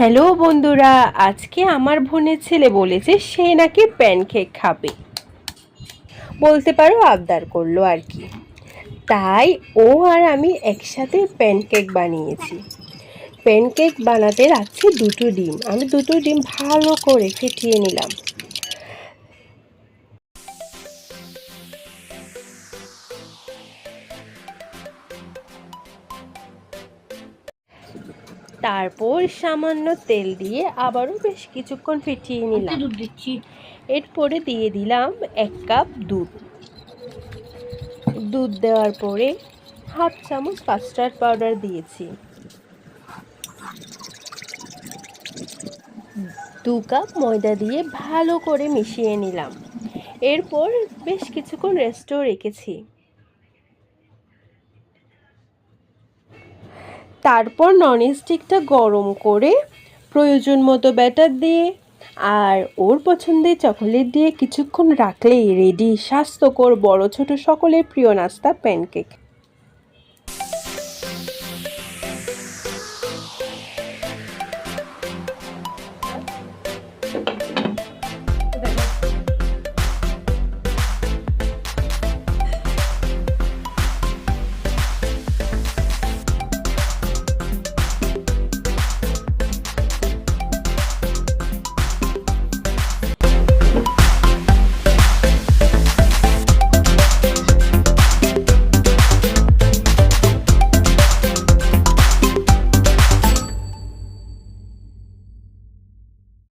Hello বন্ধুরা, আজকে আমার বোনের ছেলে বলেছে সে নাকি প্যানকেক খাবে। বলতে পারো আবদার করল আর কি। তাই ও আর আমি একসাথে প্যানকেক বানিয়েছি। প্যানকেক বানাতে রাখছি দুটো ডিম। আমি দুটো ডিম ভালো করে ফেটিয়ে নিলাম। তারপর সামান্য তেল দিয়ে আবারও বেশ কিছুক্ষণ ফেটিয়ে নিলাম। দুধ দিচ্ছি। এরপরে দিয়ে দিলাম এক কাপ দুধ। দুধ দেওয়ার পরে হাফ চামচ কাস্টার্ড পাউডার দিয়েছি। দু কাপ ময়দা দিয়ে ভালো করে মিশিয়ে নিলাম। এরপর বেশ কিছুক্ষণ রেস্টও রেখেছি। তারপর ননস্টিকটা গরম করে প্রয়োজন মতো ব্যাটার দিয়ে আর ওর পছন্দের চকোলেট দিয়ে কিছুক্ষণ রাখলেই রেডি স্বাস্থ্যকর বড় ছোট সকলের প্রিয় নাস্তা প্যানকেক